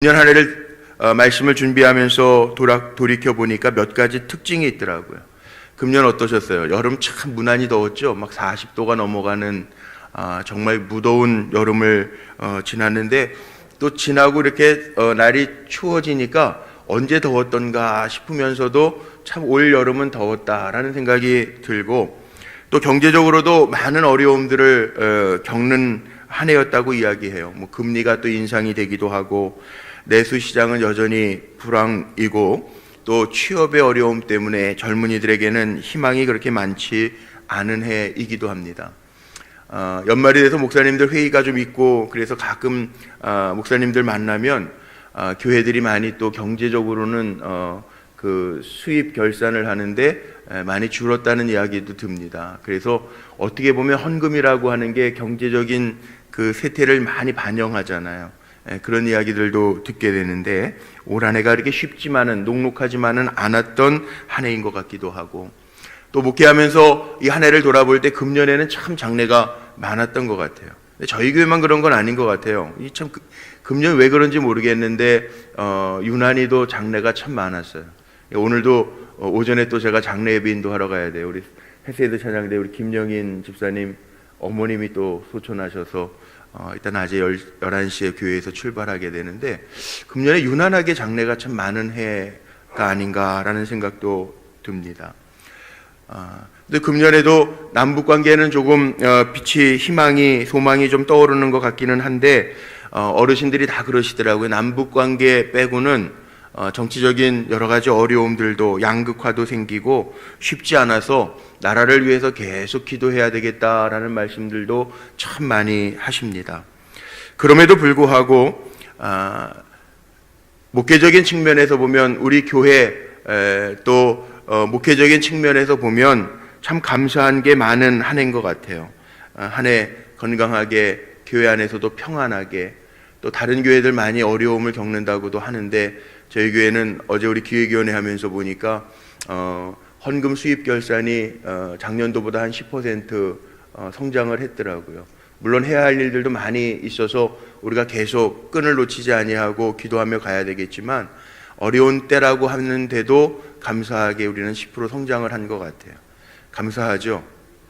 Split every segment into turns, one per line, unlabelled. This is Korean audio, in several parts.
년 한 해를 어, 말씀을 준비하면서 돌아, 돌이켜 보니까 몇 가지 특징이 있더라고요. 금년 어떠셨어요? 여름 참 무난히 더웠죠. 막 40도가 넘어가는 아, 정말 무더운 여름을 어, 지났는데 또 지나고 이렇게 어, 날이 추워지니까 언제 더웠던가 싶으면서도 참 올 여름은 더웠다라는 생각이 들고 또 경제적으로도 많은 어려움들을 어, 겪는 한 해였다고 이야기해요. 뭐 금리가 또 인상이 되기도 하고 내수 시장은 여전히 불황이고 또 취업의 어려움 때문에 젊은이들에게는 희망이 그렇게 많지 않은 해이기도 합니다. 어, 연말이 돼서 목사님들 회의가 좀 있고 그래서 가끔 어, 목사님들 만나면 어, 교회들이 많이 또 경제적으로는 어, 그 수입 결산을 하는데 에, 많이 줄었다는 이야기도 듭니다. 그래서 어떻게 보면 헌금이라고 하는 게 경제적인 그 세태를 많이 반영하잖아요. 에, 그런 이야기들도 듣게 되는데 올 한 해가 그렇게 쉽지만은 녹록하지만은 않았던 한 해인 것 같기도 하고 또 목회하면서 이 한 해를 돌아볼 때 금년에는 참 장래가 많았던 것 같아요. 저희 교회만 그런 건 아닌 것 같아요. 이 참 금년 왜 그런지 모르겠는데 어, 유난히도 장래가 참 많았어요. 오늘도 어, 오전에 또 제가 장례 예배 인도하러 가야 돼요. 우리 헤세드 찬양대 우리 김영인 집사님 어머님이 또 소천하셔서 어, 일단 낮에 11시에 교회에서 출발하게 되는데 금년에 유난하게 장래가 참 많은 해가 아닌가라는 생각도 듭니다. 아, 근데 금년에도 남북 관계는 조금 어, 빛이 희망이 소망이 좀 떠오르는 것 같기는 한데 어, 어르신들이 다 그러시더라고요. 남북 관계 빼고는 어, 정치적인 여러 가지 어려움들도 양극화도 생기고 쉽지 않아서 나라를 위해서 계속 기도해야 되겠다라는 말씀들도 참 많이 하십니다. 그럼에도 불구하고 아, 목회적인 측면에서 보면 우리 교회 에, 또 어, 목회적인 측면에서 보면 참 감사한 게 많은 한 해인 것 같아요. 아, 한해 건강하게 교회 안에서도 평안하게 또 다른 교회들 많이 어려움을 겪는다고도 하는데 저희 교회는 어제 우리 기획위원회 하면서 보니까 어, 헌금 수입 결산이 어, 작년도보다 한 10% 어, 성장을 했더라고요. 물론 해야 할 일들도 많이 있어서 우리가 계속 끈을 놓치지 아니하고 기도하며 가야 되겠지만 어려운 때라고 하는데도 감사하게 우리는 10% 성장을 한 것 같아요. 감사하죠.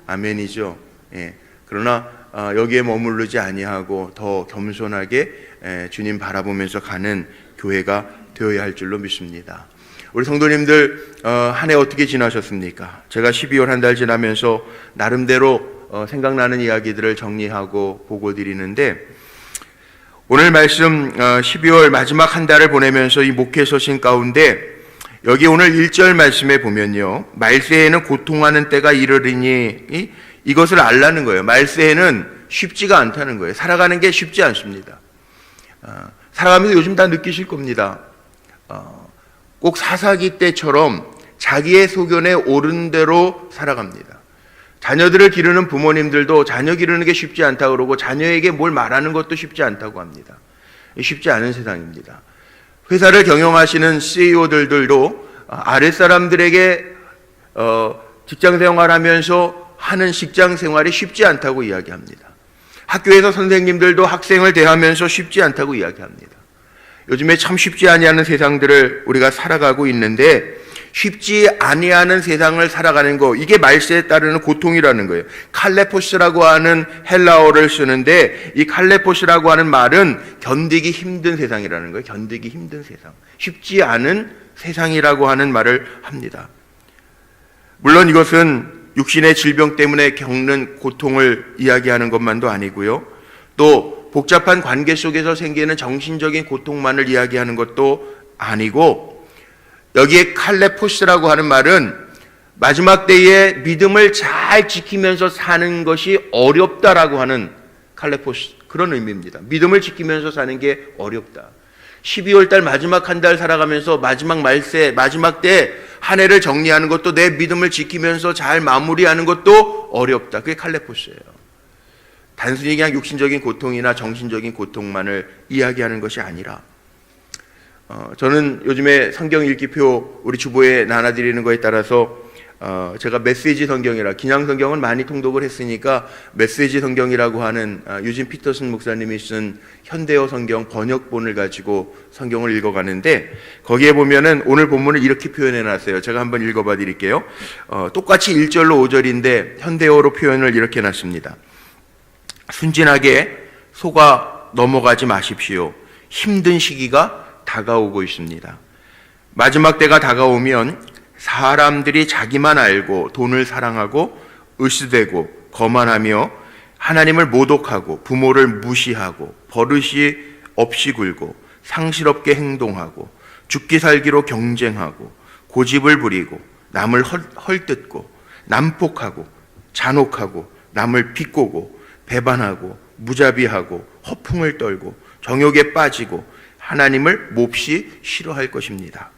아멘이죠. 예. 그러나 어, 여기에 머무르지 아니하고 더 겸손하게 에, 주님 바라보면서 가는 교회가 되어야 할 줄로 믿습니다. 우리 성도님들 어, 한해 어떻게 지나셨습니까? 제가 12월 한 달 지나면서 나름대로 어, 생각나는 이야기들을 정리하고 보고 드리는데 오늘 말씀 12월 마지막 한 달을 보내면서 이 목회 서신 가운데 여기 오늘 1절 말씀에 보면요. 말세에는 고통하는 때가 이르리니 이것을 알라는 거예요. 말세에는 쉽지가 않다는 거예요. 살아가는 게 쉽지 않습니다. 어, 살아가면서 요즘 다 느끼실 겁니다. 어, 꼭 사사기 때처럼 자기의 소견에 옳은 대로 살아갑니다. 자녀들을 기르는 부모님들도 자녀 기르는 게 쉽지 않다고 그러고 자녀에게 뭘 말하는 것도 쉽지 않다고 합니다. 쉽지 않은 세상입니다. 회사를 경영하시는 CEO들도 아랫사람들에게 어, 직장 생활하면서 하는 직장 생활이 쉽지 않다고 이야기합니다. 학교에서 선생님들도 학생을 대하면서 쉽지 않다고 이야기합니다. 요즘에 참 쉽지 아니하는 세상들을 우리가 살아가고 있는데 쉽지 아니하는 세상을 살아가는 거 이게 말세에 따르는 고통이라는 거예요. 칼레포스라고 하는 헬라어를 쓰는데 이 칼레포스라고 하는 말은 견디기 힘든 세상이라는 거예요. 견디기 힘든 세상. 쉽지 않은 세상이라고 하는 말을 합니다. 물론 이것은 육신의 질병 때문에 겪는 고통을 이야기하는 것만도 아니고요. 또 복잡한 관계 속에서 생기는 정신적인 고통만을 이야기하는 것도 아니고 여기에 칼레포스라고 하는 말은 마지막 때에 믿음을 잘 지키면서 사는 것이 어렵다라고 하는 칼레포스 그런 의미입니다. 믿음을 지키면서 사는 게 어렵다. 12월 달 마지막 한 달 살아가면서 마지막 말세 마지막 때 한 해를 정리하는 것도 내 믿음을 지키면서 잘 마무리하는 것도 어렵다. 그게 칼레포스예요. 단순히 그냥 육신적인 고통이나 정신적인 고통만을 이야기하는 것이 아니라 어, 저는 요즘에 성경 읽기표 우리 주보에 나눠드리는 거에 따라서 어, 제가 메시지 성경이라 기냥 성경은 많이 통독을 했으니까 메시지 성경이라고 하는 아, 유진 피터슨 목사님이 쓴 현대어 성경 번역본을 가지고 성경을 읽어가는데 거기에 보면은 오늘 본문을 이렇게 표현해 놨어요. 제가 한번 읽어봐 드릴게요. 어, 똑같이 1절로 5절인데 현대어로 표현을 이렇게 놨습니다. 순진하게 속아 넘어가지 마십시오. 힘든 시기가 다가오고 있습니다. 마지막 때가 다가오면 사람들이 자기만 알고 돈을 사랑하고 으스대고 거만하며 하나님을 모독하고 부모를 무시하고 버릇이 없이 굴고 상실없게 행동하고 죽기 살기로 경쟁하고 고집을 부리고 남을 헐, 헐뜯고 난폭하고 잔혹하고 남을 비꼬고 배반하고 무자비하고 허풍을 떨고 정욕에 빠지고 하나님을 몹시 싫어할 것입니다.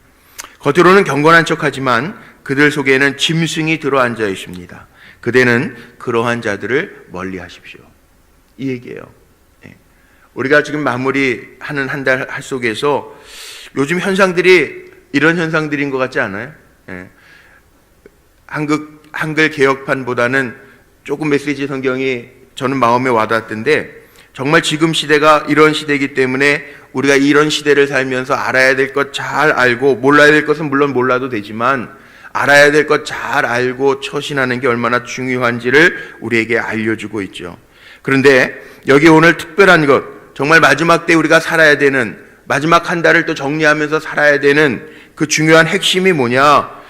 겉으로는 경건한 척하지만 그들 속에는 짐승이 들어앉아 있습니다. 그대는 그러한 자들을 멀리 하십시오. 이 얘기예요. 예. 우리가 지금 마무리하는 한 달 속에서 요즘 현상들이 이런 현상들인 것 같지 않아요? 예. 한국 한글 개혁판보다는 조금 메시지 성경이 저는 마음에 와닿던데 정말 지금 시대가 이런 시대이기 때문에 우리가 이런 시대를 살면서 알아야 될 것 잘 알고 몰라야 될 것은 물론 몰라도 되지만 알아야 될 것 잘 알고 처신하는 게 얼마나 중요한지를 우리에게 알려주고 있죠. 그런데 여기 오늘 특별한 것, 정말 마지막 때 우리가 살아야 되는 마지막 한 달을 또 정리하면서 살아야 되는 그 중요한 핵심이 뭐냐?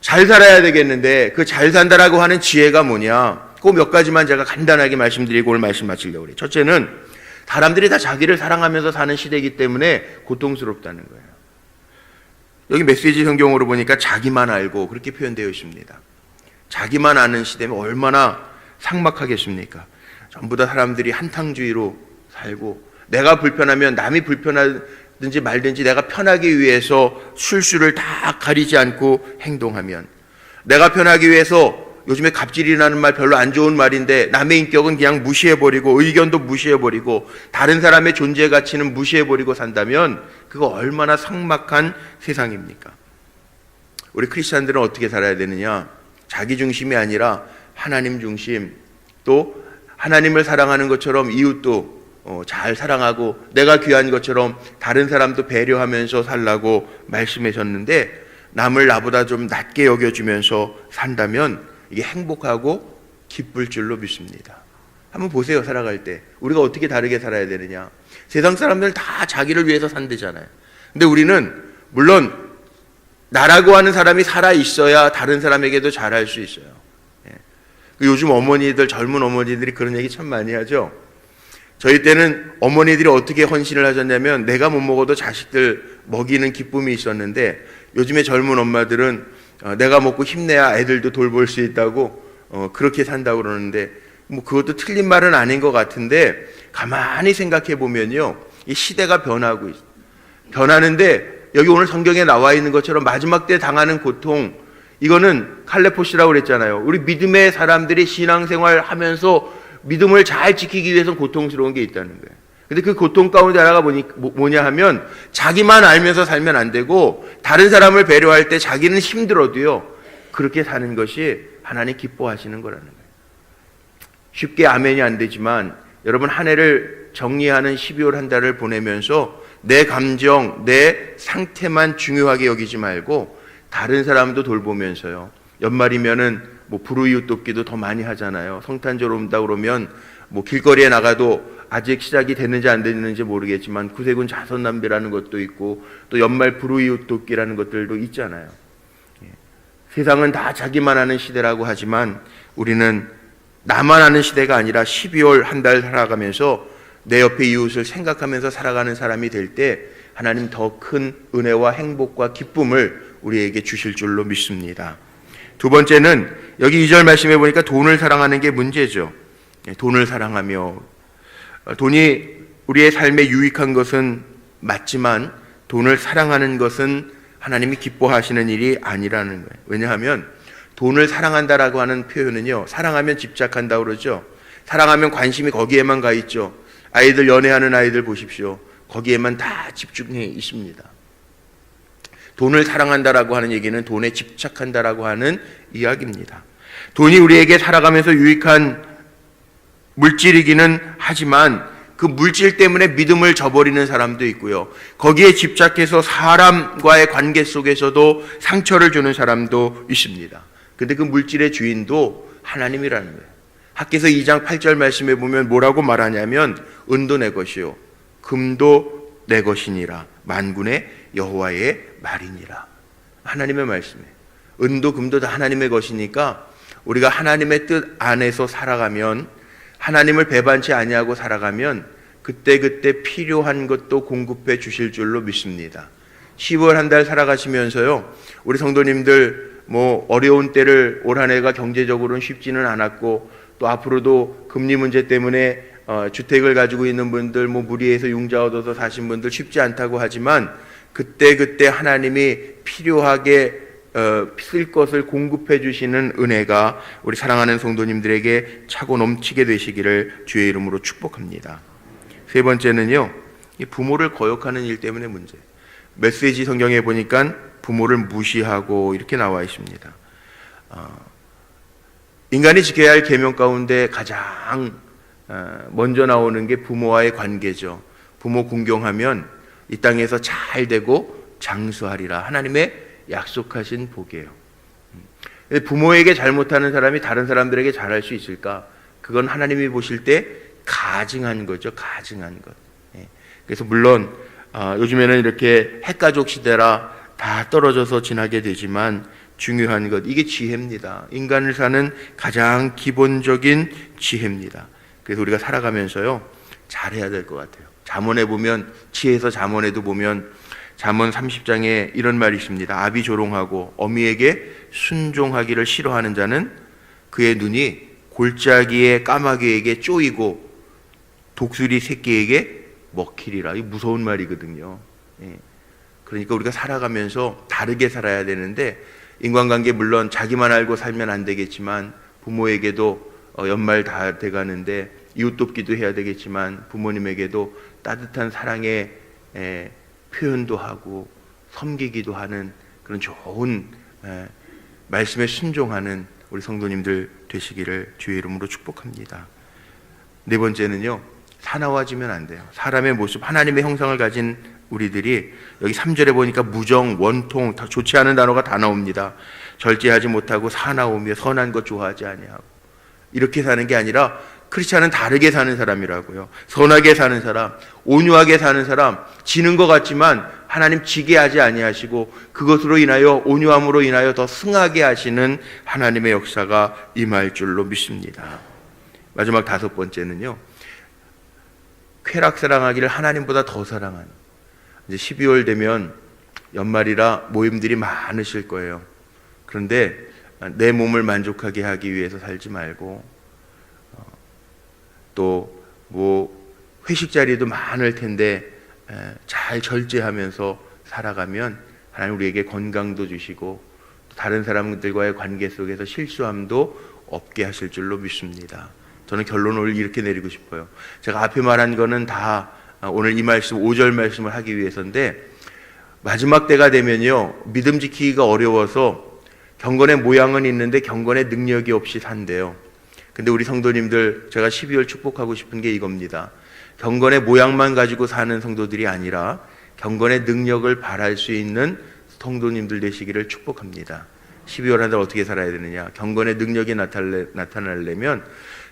잘 살아야 되겠는데 그 잘 산다라고 하는 지혜가 뭐냐? 그 몇 가지만 제가 간단하게 말씀드리고 오늘 말씀 마치려고 그래요. 첫째는 사람들이 다 자기를 사랑하면서 사는 시대이기 때문에 고통스럽다는 거예요. 여기 메시지 성경으로 보니까 자기만 알고 그렇게 표현되어 있습니다. 자기만 아는 시대면 얼마나 삭막하겠습니까? 전부 다 사람들이 한탕주의로 살고 내가 불편하면 남이 불편하든지 말든지 내가 편하기 위해서 술수를 다 가리지 않고 행동하면 내가 편하기 위해서 요즘에 갑질이라는 말 별로 안 좋은 말인데 남의 인격은 그냥 무시해버리고 의견도 무시해버리고 다른 사람의 존재 가치는 무시해버리고 산다면 그거 얼마나 삭막한 세상입니까? 우리 크리스찬들은 어떻게 살아야 되느냐? 자기 중심이 아니라 하나님 중심 또 하나님을 사랑하는 것처럼 이웃도 어, 잘 사랑하고 내가 귀한 것처럼 다른 사람도 배려하면서 살라고 말씀하셨는데 남을 나보다 좀 낮게 여겨주면서 산다면 이게 행복하고 기쁠 줄로 믿습니다. 한번 보세요, 살아갈 때. 우리가 어떻게 다르게 살아야 되느냐. 세상 사람들 다 자기를 위해서 산대잖아요. 근데 우리는, 물론, 나라고 하는 사람이 살아 있어야 다른 사람에게도 잘할 수 있어요. 예. 그 요즘 어머니들, 젊은 어머니들이 그런 얘기 참 많이 하죠. 저희 때는 어머니들이 어떻게 헌신을 하셨냐면 내가 못 먹어도 자식들 먹이는 기쁨이 있었는데 요즘에 젊은 엄마들은 어, 내가 먹고 힘내야 애들도 돌볼 수 있다고 어, 그렇게 산다고 그러는데 뭐 그것도 틀린 말은 아닌 것 같은데 가만히 생각해 보면요 이 시대가 변하고 있, 변하는데 여기 오늘 성경에 나와 있는 것처럼 마지막 때 당하는 고통 이거는 칼레포시라고 그랬잖아요. 우리 믿음의 사람들이 신앙생활 하면서 믿음을 잘 지키기 위해서 고통스러운 게 있다는 거예요. 근데 그 고통 가운데 하나가 뭐니, 뭐냐 하면 자기만 알면서 살면 안 되고 다른 사람을 배려할 때 자기는 힘들어도요. 그렇게 사는 것이 하나님 기뻐하시는 거라는 거예요. 쉽게 아멘이 안 되지만 여러분 한 해를 정리하는 12월 한 달을 보내면서 내 감정, 내 상태만 중요하게 여기지 말고 다른 사람도 돌보면서요. 연말이면은 뭐 불우이웃 돕기도 더 많이 하잖아요. 성탄절 온다 그러면 뭐 길거리에 나가도 아직 시작이 됐는지 안 됐는지 모르겠지만 구세군 자선남비라는 것도 있고 또 연말 불우이웃 돕기라는 것들도 있잖아요. 예. 세상은 다 자기만 하는 시대라고 하지만 우리는 나만 하는 시대가 아니라 12월 한 달 살아가면서 내 옆에 이웃을 생각하면서 살아가는 사람이 될 때 하나님 더 큰 은혜와 행복과 기쁨을 우리에게 주실 줄로 믿습니다. 두 번째는 여기 2절 말씀해 보니까 돈을 사랑하는 게 문제죠. 예, 돈을 사랑하며 어, 돈이 우리의 삶에 유익한 것은 맞지만 돈을 사랑하는 것은 하나님이 기뻐하시는 일이 아니라는 거예요. 왜냐하면 돈을 사랑한다라고 하는 표현은요, 사랑하면 집착한다 그러죠. 사랑하면 관심이 거기에만 가 있죠. 아이들 연애하는 아이들 보십시오. 거기에만 다 집중해 있습니다. 돈을 사랑한다라고 하는 얘기는 돈에 집착한다라고 하는 이야기입니다. 돈이 우리에게 살아가면서 유익한 물질이기는 하지만 그 물질 때문에 믿음을 저버리는 사람도 있고요. 거기에 집착해서 사람과의 관계 속에서도 상처를 주는 사람도 있습니다. 근데 그 물질의 주인도 하나님이라는 거예요. 학계서 2장 8절 말씀에 보면 뭐라고 말하냐면 은도 내 것이요 금도 내 것이니라 만군의 여호와의 말이니라. 하나님의 말씀이에요. 은도 금도 다 하나님의 것이니까 우리가 하나님의 뜻 안에서 살아가면 하나님을 배반치 아니하고 살아가면 그때그때 필요한 것도 공급해 주실 줄로 믿습니다. 10월 한 달 살아가시면서요. 우리 성도님들 뭐 어려운 때를 올 한 해가 경제적으로는 쉽지는 않았고 또 앞으로도 금리 문제 때문에 어, 주택을 가지고 있는 분들 뭐 무리해서 융자 얻어서 사신 분들 쉽지 않다고 하지만 그때 그때 하나님이 필요하게 어, 쓸 것을 공급해 주시는 은혜가 우리 사랑하는 성도님들에게 차고 넘치게 되시기를 주의 이름으로 축복합니다. 세 번째는요, 이 부모를 거역하는 일 때문에 문제. 메시지 성경에 보니까 부모를 무시하고 이렇게 나와 있습니다. 어, 인간이 지켜야 할 계명 가운데 가장 어, 먼저 나오는 게 부모와의 관계죠. 부모 궁경하면 이 땅에서 잘 되고 장수하리라. 하나님의 약속하신 복이에요. 음. 부모에게 잘못하는 사람이 다른 사람들에게 잘할 수 있을까? 그건 하나님이 보실 때 가증한 거죠. 가증한 것. 예. 그래서 물론 아, 요즘에는 이렇게 핵가족 시대라 다 떨어져서 지나게 되지만 중요한 것 이게 지혜입니다. 인간을 사는 가장 기본적인 지혜입니다. 그래서 우리가 살아가면서요 잘해야 될 것 같아요. 잠언에 보면 지혜에서 잠언에도 보면 잠언 30장에 이런 말이 있습니다. 아비 조롱하고 어미에게 순종하기를 싫어하는 자는 그의 눈이 골짜기의 까마귀에게 쪼이고 독수리 새끼에게 먹히리라. 이 무서운 말이거든요. 예. 그러니까 우리가 살아가면서 다르게 살아야 되는데 인간관계 물론 자기만 알고 살면 안 되겠지만 부모에게도 어, 연말 다 돼가는데 이웃 돕기도 해야 되겠지만 부모님에게도 따뜻한 사랑의 에, 표현도 하고 섬기기도 하는 그런 좋은 에, 말씀에 순종하는 우리 성도님들 되시기를 주의 이름으로 축복합니다. 네 번째는요. 사나워지면 안 돼요. 사람의 모습, 하나님의 형상을 가진 우리들이 여기 3절에 보니까 무정, 원통, 다 좋지 않은 단어가 다 나옵니다. 절제하지 못하고 사나우며 선한 것 좋아하지 아니하고 이렇게 사는 게 아니라 크리스찬은 다르게 사는 사람이라고요. 선하게 사는 사람, 온유하게 사는 사람, 지는 것 같지만 하나님 지게 하지 아니하시고 그것으로 인하여 온유함으로 인하여 더 승하게 하시는 하나님의 역사가 임할 줄로 믿습니다. 마지막 다섯 번째는요. 쾌락 사랑하기를 하나님보다 더 사랑하는 이제 12월 되면 연말이라 모임들이 많으실 거예요. 그런데 내 몸을 만족하게 하기 위해서 살지 말고 어, 또 뭐 회식 자리도 많을 텐데 잘 절제하면서 살아가면 하나님 우리에게 건강도 주시고 다른 사람들과의 관계 속에서 실수함도 없게 하실 줄로 믿습니다. 저는 결론을 이렇게 내리고 싶어요. 제가 앞에 말한 거는 다 오늘 이 말씀 5절 말씀을 하기 위해서인데 마지막 때가 되면요. 믿음 지키기가 어려워서 경건의 모양은 있는데 경건의 능력이 없이 산대요. 근데 우리 성도님들 제가 12월 축복하고 싶은 게 이겁니다. 경건의 모양만 가지고 사는 성도들이 아니라 경건의 능력을 발할 수 있는 성도님들 되시기를 축복합니다. 12월 한 달 어떻게 살아야 되느냐? 경건의 능력이 나타나려면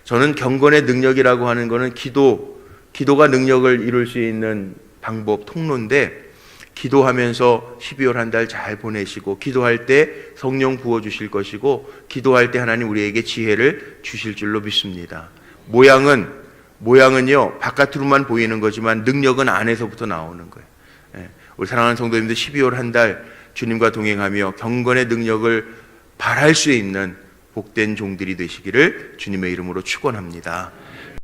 저는 경건의 능력이라고 하는 것은 기도, 기도가 능력을 이룰 수 있는 방법, 통로인데 기도하면서 12월 한 달 잘 보내시고 기도할 때 성령 부어 주실 것이고 기도할 때 하나님 우리에게 지혜를 주실 줄로 믿습니다. 모양은 모양은요 바깥으로만 보이는 거지만 능력은 안에서부터 나오는 거예요. 예, 우리 사랑하는 성도님들 12월 한 달 주님과 동행하며 경건의 능력을 발할 수 있는 복된 종들이 되시기를 주님의 이름으로 축원합니다.